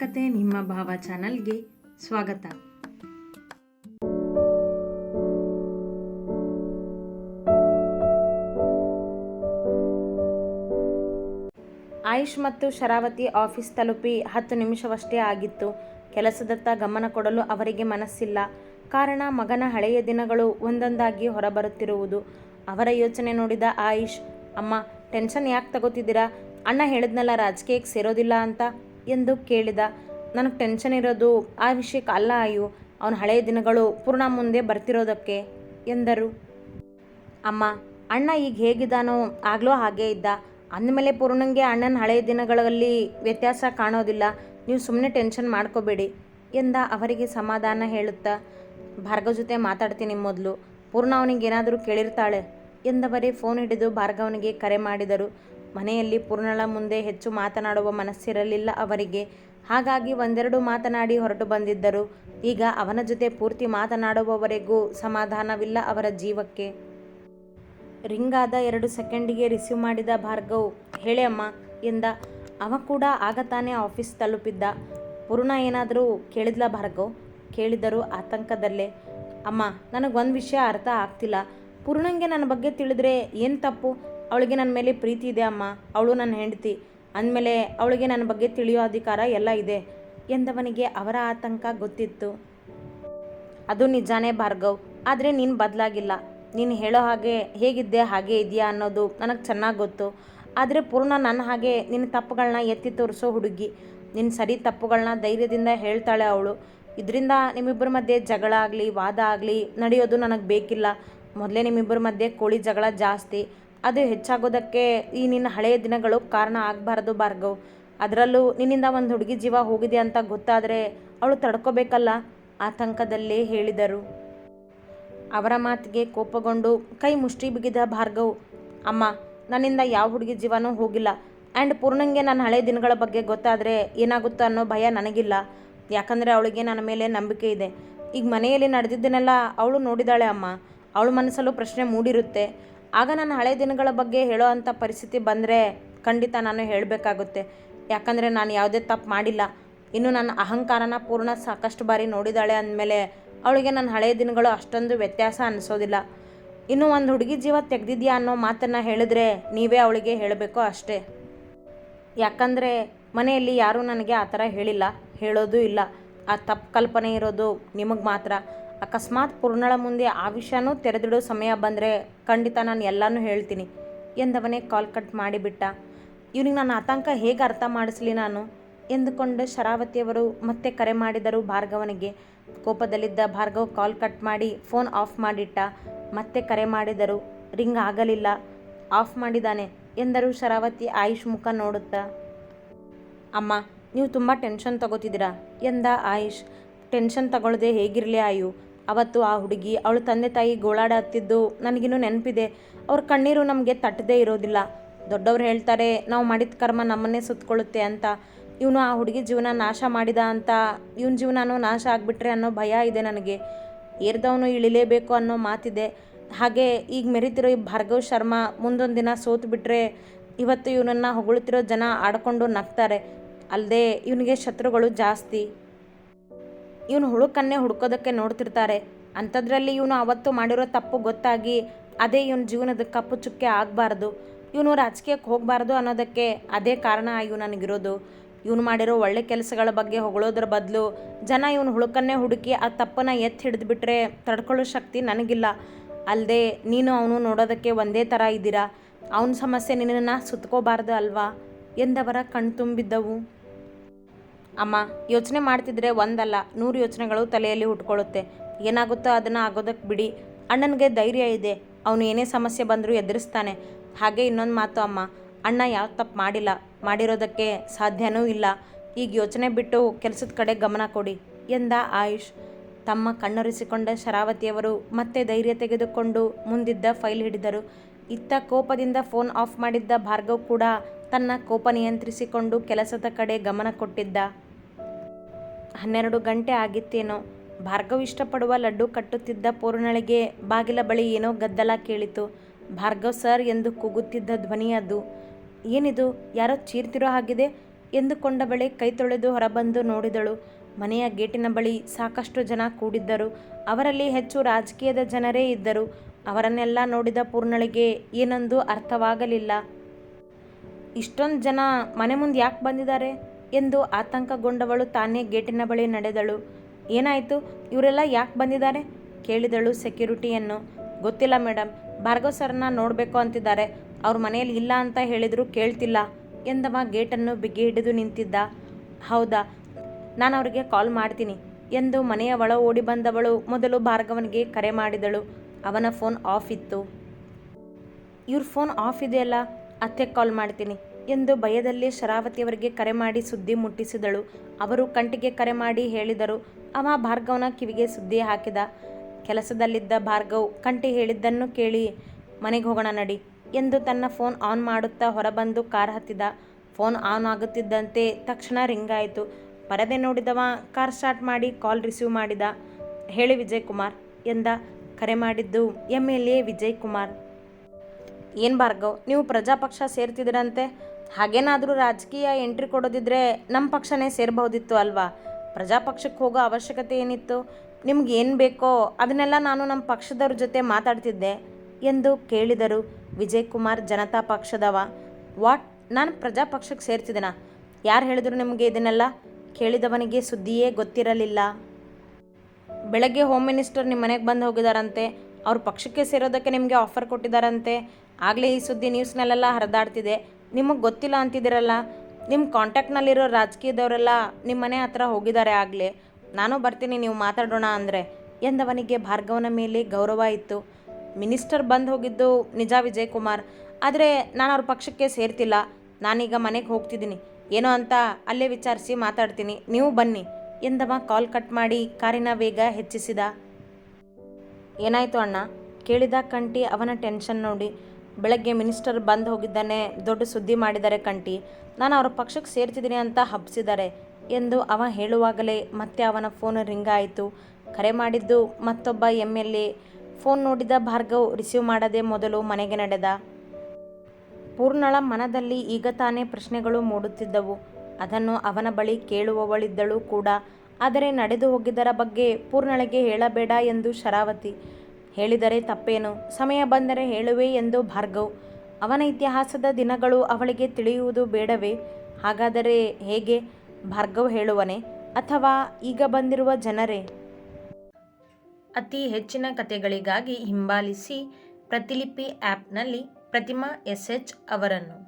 ಕತೆ ನಿಮ್ಮ ಭಾವ ಚಾನಲ್ಗೆ ಸ್ವಾಗತ. ಆಯುಷ್ ಮತ್ತು ಶರಾವತಿ ಆಫೀಸ್ ತಲುಪಿ ಹತ್ತು ನಿಮಿಷವಷ್ಟೇ ಆಗಿತ್ತು. ಕೆಲಸದತ್ತ ಗಮನ ಕೊಡಲು ಅವರಿಗೆ ಮನಸ್ಸಿಲ್ಲ. ಕಾರಣ ಮಗನ ಹಳೆಯ ದಿನಗಳು ಒಂದೊಂದಾಗಿ ಹೊರಬರುತ್ತಿರುವುದು. ಅವರ ಯೋಚನೆ ನೋಡಿದ ಆಯುಷ್, ಅಮ್ಮ, ಟೆನ್ಷನ್ ಯಾಕೆ ತಗೋತಿದ್ದೀರಾ? ಅಣ್ಣ ಹೇಳಿದ್ನಲ್ಲ ರಾಜಕೀಯಕ್ಕೆ ಸೇರೋದಿಲ್ಲ ಅಂತ. ಎಂದು ಕೇಳಿದ. ನನಗೆ ಟೆನ್ಷನ್ ಇರೋದು ಆ ವಿಷಯಕ್ಕೆ ಅಲ್ಲ ಆಯು ಅವನ ಹಳೆಯ ದಿನಗಳು ಪೂರ್ಣ ಮುಂದೆ ಬರ್ತಿರೋದಕ್ಕೆ, ಎಂದರು. ಅಮ್ಮ, ಅಣ್ಣ ಈಗ ಹೇಗಿದ್ದಾನೋ ಆಗಲೂ ಹಾಗೇ ಇದ್ದ. ಅಂದಮೇಲೆ ಪೂರ್ಣಂಗೆ ಅಣ್ಣನ ಹಳೆಯ ದಿನಗಳಲ್ಲಿ ವ್ಯತ್ಯಾಸ ಕಾಣೋದಿಲ್ಲ. ನೀವು ಸುಮ್ಮನೆ ಟೆನ್ಷನ್ ಮಾಡ್ಕೋಬೇಡಿ, ಎಂದ ಅವರಿಗೆ ಸಮಾಧಾನ ಹೇಳುತ್ತಾ. ಭಾರ್ಗವ್ ಜೊತೆ ಮಾತಾಡ್ತೀನಿ ಮೊದಲು. ಪೂರ್ಣ ಅವನಿಗೆ ಏನಾದರೂ ಕೇಳಿರ್ತಾಳೆ. ಎಂದವರೇ ಫೋನ್ ಹಿಡಿದು ಭಾರ್ಗವನಿಗೆ ಕರೆ ಮಾಡಿದರು. ಮನೆಯಲ್ಲಿ ಪೂರ್ಣಳ ಮುಂದೆ ಹೆಚ್ಚು ಮಾತನಾಡುವ ಮನಸ್ಸಿರಲಿಲ್ಲ ಅವರಿಗೆ. ಹಾಗಾಗಿ ಒಂದೆರಡು ಮಾತನಾಡಿ ಹೊರಟು ಬಂದಿದ್ದರು. ಈಗ ಅವನ ಜೊತೆ ಪೂರ್ತಿ ಮಾತನಾಡುವವರೆಗೂ ಸಮಾಧಾನವಿಲ್ಲ ಅವರ ಜೀವಕ್ಕೆ. ರಿಂಗಾದ ಎರಡು ಸೆಕೆಂಡಿಗೆ ರಿಸೀವ್ ಮಾಡಿದ ಭಾರ್ಗವ್, ಹೇಳಿ ಅಮ್ಮ ಎಂದ. ಅವ ಕೂಡ ಆಗ ತಾನೇ ಆಫೀಸ್ ತಲುಪಿದ್ದ. ಪೂರ್ಣ ಏನಾದರೂ ಕೇಳಿದ್ಲ ಭಾರ್ಗವ್? ಕೇಳಿದರು ಆತಂಕದಲ್ಲೇ. ಅಮ್ಮ, ನನಗೊಂದು ವಿಷಯ ಅರ್ಥ ಆಗ್ತಿಲ್ಲ. ಪೂರ್ಣಂಗೆ ನನ್ನ ಬಗ್ಗೆ ತಿಳಿದ್ರೆ ಏನು ತಪ್ಪು? ಅವಳಿಗೆ ನನ್ನ ಮೇಲೆ ಪ್ರೀತಿ ಇದೆ ಅಮ್ಮ. ಅವಳು ನನ್ನ ಹೆಂಡತಿ. ಅಂದಮೇಲೆ ಅವಳಿಗೆ ನನ್ನ ಬಗ್ಗೆ ತಿಳಿಯೋ ಅಧಿಕಾರ ಎಲ್ಲ ಇದೆ ಎಂದವನಿಗೆ ಅವರ ಆತಂಕ ಗೊತ್ತಿತ್ತು. ಅದು ನಿಜಾನೇ ಭಾರ್ಗವ್. ಆದರೆ ನೀನು ಬದಲಾಗಿಲ್ಲ. ನೀನು ಹೇಳೋ ಹಾಗೆ ಹೇಗಿದ್ದೆ ಹಾಗೆ ಇದೆಯಾ ಅನ್ನೋದು ನನಗೆ ಚೆನ್ನಾಗಿ ಗೊತ್ತು. ಆದರೆ ಪೂರ್ಣ ನನ್ನ ಹಾಗೆ ನಿನ್ನ ತಪ್ಪುಗಳನ್ನ ಎತ್ತಿ ತೋರಿಸೋ ಹುಡುಗಿ. ನಿನ್ನ ಸರಿ ತಪ್ಪುಗಳನ್ನ ಧೈರ್ಯದಿಂದ ಹೇಳ್ತಾಳೆ ಅವಳು. ಇದರಿಂದ ನಿಮ್ಮಿಬ್ಬರ ಮಧ್ಯೆ ಜಗಳ ಆಗಲಿ, ವಾದ ಆಗಲಿ ನಡೆಯೋದು ನನಗೆ ಬೇಕಿಲ್ಲ. ಮೊದಲೇ ನಿಮ್ಮಿಬ್ಬರ ಮಧ್ಯೆ ಕೋಳಿ ಜಗಳ ಜಾಸ್ತಿ. ಅದು ಹೆಚ್ಚಾಗೋದಕ್ಕೆ ಈ ನಿನ್ನ ಹಳೆಯ ದಿನಗಳು ಕಾರಣ ಆಗಬಾರ್ದು ಭಾರ್ಗವ್. ಅದರಲ್ಲೂ ನಿನ್ನಿಂದ ಒಂದು ಹುಡುಗಿ ಜೀವ ಹೋಗಿದೆ ಅಂತ ಗೊತ್ತಾದರೆ ಅವಳು ತಡ್ಕೋಬೇಕಲ್ಲ? ಆತಂಕದಲ್ಲಿ ಹೇಳಿದರು. ಅವರ ಮಾತಿಗೆ ಕೋಪಗೊಂಡು ಕೈ ಮುಷ್ಟಿ ಬಿಗಿದ ಭಾರ್ಗವ್, ಅಮ್ಮ, ನನ್ನಿಂದ ಯಾವ ಹುಡುಗಿ ಜೀವನೂ ಹೋಗಿಲ್ಲ. ಆ್ಯಂಡ್ ಪೂರ್ಣಂಗೆ ನನ್ನ ಹಳೆ ದಿನಗಳ ಬಗ್ಗೆ ಗೊತ್ತಾದರೆ ಏನಾಗುತ್ತೋ ಅನ್ನೋ ಭಯ ನನಗಿಲ್ಲ. ಯಾಕಂದರೆ ಅವಳಿಗೆ ನನ್ನ ಮೇಲೆ ನಂಬಿಕೆ ಇದೆ. ಈಗ ಮನೆಯಲ್ಲಿ ನಡೆದಿದ್ದನ್ನೆಲ್ಲ ಅವಳು ನೋಡಿದಾಳೆ ಅಮ್ಮ. ಅವಳ ಮನಸ್ಸಲ್ಲೂ ಪ್ರಶ್ನೆ ಮೂಡಿರುತ್ತೆ. ಆಗ ನಾನು ಹಳೆ ದಿನಗಳ ಬಗ್ಗೆ ಹೇಳೋ ಅಂಥ ಪರಿಸ್ಥಿತಿ ಬಂದರೆ ಖಂಡಿತ ನಾನು ಹೇಳಬೇಕಾಗುತ್ತೆ. ಯಾಕಂದರೆ ನಾನು ಯಾವುದೇ ತಪ್ಪು ಮಾಡಿಲ್ಲ. ಇನ್ನು ನನ್ನ ಅಹಂಕಾರನ ಪೂರ್ಣ ಸಾಕಷ್ಟು ಬಾರಿ ನೋಡಿದಾಳೆ ಅಂದಮೇಲೆ ಅವಳಿಗೆ ನನ್ನ ಹಳೆಯ ದಿನಗಳು ಅಷ್ಟೊಂದು ವ್ಯತ್ಯಾಸ ಅನಿಸೋದಿಲ್ಲ. ಇನ್ನು ಒಂದು ಹುಡುಗಿ ಜೀವ ತೆಗೆದಿದ್ಯಾ ಅನ್ನೋ ಮಾತನ್ನು ಹೇಳಿದ್ರೆ ನೀವೇ ಅವಳಿಗೆ ಹೇಳಬೇಕು ಅಷ್ಟೇ. ಯಾಕಂದರೆ ಮನೆಯಲ್ಲಿ ಯಾರೂ ನನಗೆ ಆ ಥರ ಹೇಳಿಲ್ಲ. ಹೇಳೋದು ಇಲ್ಲ. ಆ ತಪ್ಪು ಕಲ್ಪನೆ ಇರೋದು ನಿಮಗೆ ಮಾತ್ರ. ಅಕಸ್ಮಾತ್ ಪೂರ್ಣಳ ಮುಂದೆ ಆ ವಿಷಯನೂ ತೆರೆದಿಡೋ ಸಮಯ ಬಂದರೆ ಖಂಡಿತ ನಾನು ಎಲ್ಲನೂ ಹೇಳ್ತೀನಿ, ಎಂದವನೇ ಕಾಲ್ ಕಟ್ ಮಾಡಿಬಿಟ್ಟ ಇವನಿಗೆ ನನ್ನ ಆತಂಕ ಹೇಗೆ ಅರ್ಥ ಮಾಡಿಸ್ಲಿ ನಾನು? ಎಂದುಕೊಂಡು ಶರಾವತಿಯವರು ಮತ್ತೆ ಕರೆ ಮಾಡಿದರು ಭಾರ್ಗವನಿಗೆ. ಕೋಪದಲ್ಲಿದ್ದ ಭಾರ್ಗವ್ ಕಾಲ್ ಕಟ್ ಮಾಡಿ ಫೋನ್ ಆಫ್ ಮಾಡಿಟ್ಟ. ಮತ್ತೆ ಕರೆ ಮಾಡಿದರು, ರಿಂಗ್ ಆಗಲಿಲ್ಲ, ಆಫ್ ಮಾಡಿದ್ದಾನೆ ಎಂದರು ಶರಾವತಿ ಆಯುಷ್ ಮುಖ ನೋಡುತ್ತಾ. ಅಮ್ಮ, ನೀವು ತುಂಬ ಟೆನ್ಷನ್ ತಗೋತಿದ್ದೀರಾ? ಎಂದ ಆಯುಷ್. ಟೆನ್ಷನ್ ತಗೊಳ್ಳದೆ ಹೇಗಿರಲಿ ಆಯು ಅವತ್ತು ಆ ಹುಡುಗಿ ಅವಳ ತಂದೆ ತಾಯಿ ಗೋಳಾಡತ್ತಿದ್ದು ನನಗಿನ್ನೂ ನೆನಪಿದೆ. ಅವ್ರ ಕಣ್ಣೀರು ನಮಗೆ ತಟ್ಟದೇ ಇರೋದಿಲ್ಲ. ದೊಡ್ಡವ್ರು ಹೇಳ್ತಾರೆ, ನಾವು ಮಾಡಿದ ಕರ್ಮ ನಮ್ಮನ್ನೇ ಸುತ್ತಕೊಳ್ಳುತ್ತೆ ಅಂತ. ಇವನು ಆ ಹುಡುಗಿ ಜೀವನ ನಾಶ ಮಾಡಿದ ಅಂತ. ಇವನ ಜೀವನನೂ ನಾಶ ಆಗಿಬಿಟ್ರೆ ಅನ್ನೋ ಭಯ ಇದೆ ನನಗೆ. ಏರ್ದವನು ಇಳಿಲೇಬೇಕು ಅನ್ನೋ ಮಾತಿದೆ. ಹಾಗೆ ಈಗ ಮೆರಿತಿರೋ ಈ ಭಾರ್ಗವ್ ಶರ್ಮಾ ಮುಂದೊಂದು ದಿನ ಸೋತು ಬಿಟ್ಟರೆ ಇವತ್ತು ಇವನನ್ನು ಹೊಗಳುತ್ತಿರೋ ಜನ ಆಡ್ಕೊಂಡು ನಗ್ತಾರೆ. ಅಲ್ಲದೆ ಇವನಿಗೆ ಶತ್ರುಗಳು ಜಾಸ್ತಿ. ಇವನು ಹುಡುಕನ್ನೇ ಹುಡುಕೋದಕ್ಕೆ ನೋಡ್ತಿರ್ತಾರೆ. ಅಂಥದ್ರಲ್ಲಿ ಇವನು ಅವತ್ತು ಮಾಡಿರೋ ತಪ್ಪು ಗೊತ್ತಾಗಿ ಅದೇ ಇವನ ಜೀವನದ ಕಪ್ಪು ಚುಕ್ಕೆ ಆಗಬಾರ್ದು. ಇವನು ರಾಜಕೀಯಕ್ಕೆ ಹೋಗಬಾರ್ದು ಅನ್ನೋದಕ್ಕೆ ಅದೇ ಕಾರಣ ಇವು ನನಗಿರೋದು. ಇವನು ಮಾಡಿರೋ ಒಳ್ಳೆ ಕೆಲಸಗಳ ಬಗ್ಗೆ ಹೊಗಳೋದ್ರ ಬದಲು ಜನ ಇವನು ಹುಡುಕನ್ನೇ ಹುಡುಕಿ ಆ ತಪ್ಪನ್ನು ಎತ್ತಿ ಹಿಡಿದ್ಬಿಟ್ರೆ ತಡ್ಕೊಳ್ಳೋ ಶಕ್ತಿ ನನಗಿಲ್ಲ. ಅಲ್ಲದೆ ನೀನು ಅವನು ನೋಡೋದಕ್ಕೆ ಒಂದೇ ಥರ ಇದ್ದೀರಾ? ಅವನ ಸಮಸ್ಯೆ ನಿನ್ನನ್ನು ಸುತ್ಕೋಬಾರ್ದು ಅಲ್ವಾ? ಎಂದವರ ಕಣ್ತುಂಬಿದ್ದವು. ಅಮ್ಮ, ಯೋಚನೆ ಮಾಡ್ತಿದ್ರೆ ಒಂದಲ್ಲ, ನೂರು ಯೋಚನೆಗಳು ತಲೆಯಲ್ಲಿ ಹುಟ್ಕೊಳ್ಳುತ್ತೆ ಏನಾಗುತ್ತೋ ಅದನ್ನು ಆಗೋದಕ್ಕೆ ಬಿಡಿ. ಅಣ್ಣನಿಗೆ ಧೈರ್ಯ ಇದೆ. ಅವನು ಏನೇ ಸಮಸ್ಯೆ ಬಂದರೂ ಎದುರಿಸ್ತಾನೆ. ಹಾಗೆ ಇನ್ನೊಂದು ಮಾತು ಅಮ್ಮ, ಅಣ್ಣ ಯಾವ ತಪ್ಪು ಮಾಡಿಲ್ಲ. ಮಾಡಿರೋದಕ್ಕೆ ಸಾಧ್ಯನೂ ಇಲ್ಲ. ಈಗ ಯೋಚನೆ ಬಿಟ್ಟು ಕೆಲಸದ ಕಡೆ ಗಮನ ಕೊಡಿ, ಎಂದ ಆಯುಷ್. ತಮ್ಮ ಕಣ್ಣೊರೆಸಿಕೊಂಡ ಶರಾವತಿಯವರು ಮತ್ತೆ ಧೈರ್ಯ ತೆಗೆದುಕೊಂಡು ಮುಂದಿದ್ದ ಫೈಲ್ ಹಿಡಿದರು. ಇತ್ತ ಕೋಪದಿಂದ ಫೋನ್ ಆಫ್ ಮಾಡಿದ್ದ ಭಾರ್ಗವ್ ಕೂಡ ತನ್ನ ಕೋಪ ನಿಯಂತ್ರಿಸಿಕೊಂಡು ಕೆಲಸದ ಕಡೆ ಗಮನ ಕೊಟ್ಟಿದ್ದ. ಹನ್ನೆರಡು ಗಂಟೆ ಆಗಿತ್ತೇನೋ. ಭಾರ್ಗವ್ ಇಷ್ಟಪಡುವ ಲಡ್ಡು ಕಟ್ಟುತ್ತಿದ್ದ ಪೂರ್ಣಳಿಗೆ ಬಾಗಿಲ ಬಳಿ ಏನೋ ಗದ್ದಲ ಕೇಳಿತು. ಭಾರ್ಗವ್ ಸರ್ ಎಂದು ಕೂಗುತ್ತಿದ್ದ ಧ್ವನಿ ಅದು. ಏನಿದು? ಯಾರೋ ಚೀರ್ತಿರೋ ಹಾಗಿದೆ? ಎಂದುಕೊಂಡವಳೆ ಕೈ ತೊಳೆದು ಹೊರಬಂದು ನೋಡಿದಳು. ಮನೆಯ ಗೇಟಿನ ಬಳಿ ಸಾಕಷ್ಟು ಜನ ಕೂಡಿದ್ದರು. ಅವರಲ್ಲಿ ಹೆಚ್ಚು ರಾಜಕೀಯದ ಜನರೇ ಇದ್ದರು. ಅವರನ್ನೆಲ್ಲ ನೋಡಿದ ಪೂರ್ಣಳಿಗೆ ಏನೊಂದು ಅರ್ಥವಾಗಲಿಲ್ಲ. ಇಷ್ಟೊಂದು ಜನ ಮನೆ ಮುಂದೆ ಯಾಕೆ ಬಂದಿದ್ದಾರೆ? ಎಂದು ಆತಂಕಗೊಂಡವಳು ತಾನೇ ಗೇಟಿನ ಬಳಿ ನಡೆದಳು. ಏನಾಯಿತು? ಇವರೆಲ್ಲ ಯಾಕೆ ಬಂದಿದ್ದಾರೆ? ಕೇಳಿದಳು ಸೆಕ್ಯೂರಿಟಿಯನ್ನು. ಗೊತ್ತಿಲ್ಲ ಮೇಡಮ್ ಭಾರ್ಗವ್ ಸರ್ನ ನೋಡಬೇಕು ಅಂತಿದ್ದಾರೆ. ಅವ್ರ ಮನೆಯಲ್ಲಿ ಇಲ್ಲ ಅಂತ ಹೇಳಿದರೂ ಕೇಳ್ತಿಲ್ಲ ಎಂದವ ಗೇಟನ್ನು ಬಿಗಿ ಹಿಡಿದು ನಿಂತಿದ್ದ. ಹೌದಾ, ನಾನು ಅವರಿಗೆ ಕಾಲ್ ಮಾಡ್ತೀನಿ ಎಂದು ಮನೆಯ ಒಳ ಓಡಿ ಬಂದವಳು ಮೊದಲು ಭಾರ್ಗವನಿಗೆ ಕರೆ ಮಾಡಿದಳು. ಅವನ ಫೋನ್ ಆಫ್ ಇತ್ತು. ಇವ್ರ ಫೋನ್ ಆಫ್ ಇದೆಯಲ್ಲ, ಅತ್ತೆ ಕಾಲ್ ಮಾಡ್ತೀನಿ. ಎಂದು ಭಯದಲ್ಲಿ ಶರಾವತಿಯವರಿಗೆ ಕರೆ ಮಾಡಿ ಸುದ್ದಿ ಮುಟ್ಟಿಸಿದಳು. ಅವರು ಕಂಟಿಗೆ ಕರೆ ಮಾಡಿ ಹೇಳಿದರು ಅವ ಭಾರ್ಗವನ ಕಿವಿಗೆ ಸುದ್ದಿ ಹಾಕಿದ. ಕೆಲಸದಲ್ಲಿದ್ದ ಭಾರ್ಗವ್ ಕಂಟಿ ಹೇಳಿದ್ದನ್ನು ಕೇಳಿ ಮನೆಗೆ ಹೋಗೋಣ ನಡಿ ಎಂದು ತನ್ನ ಫೋನ್ ಆನ್ ಮಾಡುತ್ತಾ ಹೊರಬಂದು ಕಾರ್ ಹತ್ತಿದ. ಫೋನ್ ಆನ್ ಆಗುತ್ತಿದ್ದಂತೆ ತಕ್ಷಣ ರಿಂಗ್ ಆಯಿತು. ಪರದೆ ನೋಡಿದವ ಕಾರ್ ಸ್ಟಾರ್ಟ್ ಮಾಡಿ ಕಾಲ್ ರಿಸೀವ್ ಮಾಡಿದ. ಹೇಳಿ ವಿಜಯ್ ಕುಮಾರ್ ಎಂದ. ಕರೆ ಮಾಡಿದ್ದು M L A Vijay Kumar ಏನು ಭಾರ್ಗವ್, ನೀವು ಪ್ರಜಾಪಕ್ಷ ಸೇರ್ತಿದ್ರಂತೆ ಹಾಗೇನಾದರೂ ರಾಜಕೀಯ ಎಂಟ್ರಿ ಕೊಡೋದಿದ್ರೆ ನಮ್ಮ ಪಕ್ಷನೇ ಸೇರ್ಬಹುದಿತ್ತು ಅಲ್ವಾ? ಪ್ರಜಾಪಕ್ಷಕ್ಕೆ ಹೋಗೋ ಅವಶ್ಯಕತೆ ಏನಿತ್ತು? ನಿಮ್ಗೆ ಏನು ಬೇಕೋ ಅದನ್ನೆಲ್ಲ ನಾನು ನಮ್ಮ ಪಕ್ಷದವ್ರ ಜೊತೆ ಮಾತಾಡ್ತಿದ್ದೆ ಎಂದು ಕೇಳಿದರು ವಿಜಯ್ ಕುಮಾರ್ ಜನತಾ ಪಕ್ಷದವ. ವಾಟ್? ನಾನು ಪ್ರಜಾಪಕ್ಷಕ್ಕೆ ಸೇರ್ತಿದ್ದೀನ? ಯಾರು ಹೇಳಿದ್ರು ನಿಮಗೆ ಇದನ್ನೆಲ್ಲ? ಕೇಳಿದವನಿಗೆ ಸುದ್ದಿಯೇ ಗೊತ್ತಿರಲಿಲ್ಲ. ಬೆಳಗ್ಗೆ ಹೋಮ್ ಮಿನಿಸ್ಟರ್ ನಿಮ್ಮ ಮನೆಗೆ ಬಂದು ಹೋಗಿದಾರಂತೆ. ಅವ್ರ ಪಕ್ಷಕ್ಕೆ ಸೇರೋದಕ್ಕೆ ನಿಮಗೆ ಆಫರ್ ಕೊಟ್ಟಿದ್ದಾರಂತೆ ಆಗಲೇ ಈ ಸುದ್ದಿ ನ್ಯೂಸ್ನಲ್ಲೆಲ್ಲ ಹರಿದಾಡ್ತಿದೆ. ನಿಮಗೆ ಗೊತ್ತಿಲ್ಲ ಅಂತಿದ್ದೀರಲ್ಲ? ನಿಮ್ಮ ಕಾಂಟ್ಯಾಕ್ಟ್ನಲ್ಲಿರೋ ರಾಜಕೀಯದವರೆಲ್ಲ ನಿಮ್ಮ ಮನೆ ಹತ್ರ ಹೋಗಿದ್ದಾರೆ ಆಗಲೇ. ನಾನು ಬರ್ತೀನಿ, ನೀವು ಮಾತಾಡೋಣ ಅಂದರೆ. ಎಂದವನಿಗೆ ಭಾರ್ಗವನ ಮೇಲೆ ಗೌರವ ಇತ್ತು. ಮಿನಿಸ್ಟರ್ ಬಂದು ಹೋಗಿದ್ದು ನಿಜ ವಿಜಯ್ ಕುಮಾರ್ ಆದರೆ ನಾನು ಅವ್ರ ಪಕ್ಷಕ್ಕೆ ಸೇರ್ತಿಲ್ಲ. ನಾನೀಗ ಮನೆಗೆ ಹೋಗ್ತಿದ್ದೀನಿ. ಏನೋ ಅಂತ ಅಲ್ಲೇ ವಿಚಾರಿಸಿ ಮಾತಾಡ್ತೀನಿ. ನೀವು ಬನ್ನಿ, ಎಂದವ ಕಾಲ್ ಕಟ್ ಮಾಡಿ ಕಾರಿನ ವೇಗ ಹೆಚ್ಚಿಸಿದ. ಏನಾಯಿತು ಅಣ್ಣ? ಕೇಳಿದ ಕಂಟಿ ಅವನ ಟೆನ್ಷನ್ ನೋಡಿ. ಬೆಳಗ್ಗೆ ಮಿನಿಸ್ಟರ್ ಬಂದು ಹೋಗಿದ್ದಾನೆ, ದೊಡ್ಡ ಸುದ್ದಿ ಮಾಡಿದ್ದಾರೆ ಕಂಟಿ. ನಾನು ಅವರ ಪಕ್ಷಕ್ಕೆ ಸೇರ್ತಿದ್ದೀನಿ ಅಂತ ಹಬ್ಸಿದ್ದಾರೆ ಎಂದು ಅವ ಹೇಳುವಾಗಲೇ ಮತ್ತೆ ಅವನ ಫೋನ್ ರಿಂಗ್ ಆಯಿತು. ಕರೆ ಮಾಡಿದ್ದು ಮತ್ತೊಬ್ಬ ಎಂ ಎಲ್ ಎ. ಫೋನ್ ನೋಡಿದ ಭಾರ್ಗವ್, ರಿಸೀವ್ ಮಾಡದೆ ಮೊದಲು ಮನೆಗೆ ನಡೆದ. ಪೂರ್ಣಳ ಮನದಲ್ಲಿ ಈಗ ತಾನೇ ಪ್ರಶ್ನೆಗಳು ಮೂಡುತ್ತಿದ್ದವು. ಅದನ್ನು ಅವನ ಬಳಿ ಕೇಳುವವಳಿದ್ದಳು ಕೂಡ. ಆದರೆ ನಡೆದು ಹೋಗಿದ್ದರ ಬಗ್ಗೆ ಪೂರ್ಣಳಿಗೆ ಹೇಳಬೇಡ ಎಂದು ಶರಾವತಿ. ಹೇಳಿದರೆ ತಪ್ಪೇನು? ಸಮಯ ಬಂದರೆ ಹೇಳುವೆ ಎಂದು ಭಾರ್ಗವ್. ಅವನ ಇತಿಹಾಸದ ದಿನಗಳು ಅವಳಿಗೆ ತಿಳಿಯುವುದು ಬೇಡವೇ? ಹಾಗಾದರೆ ಹೇಗೆ? ಭಾರ್ಗವ್ ಹೇಳುವನೆ, ಅಥವಾ ಈಗ ಬಂದಿರುವ ಜನರೇ? ಅತಿ ಹೆಚ್ಚಿನ ಕಥೆಗಳಿಗಾಗಿ ಹಿಂಬಾಲಿಸಿ ಪ್ರತಿಲಿಪಿ ಆ್ಯಪ್ನಲ್ಲಿ ಪ್ರತಿಮಾ ಎಸ್ ಎಚ್ ಅವರನ್ನು.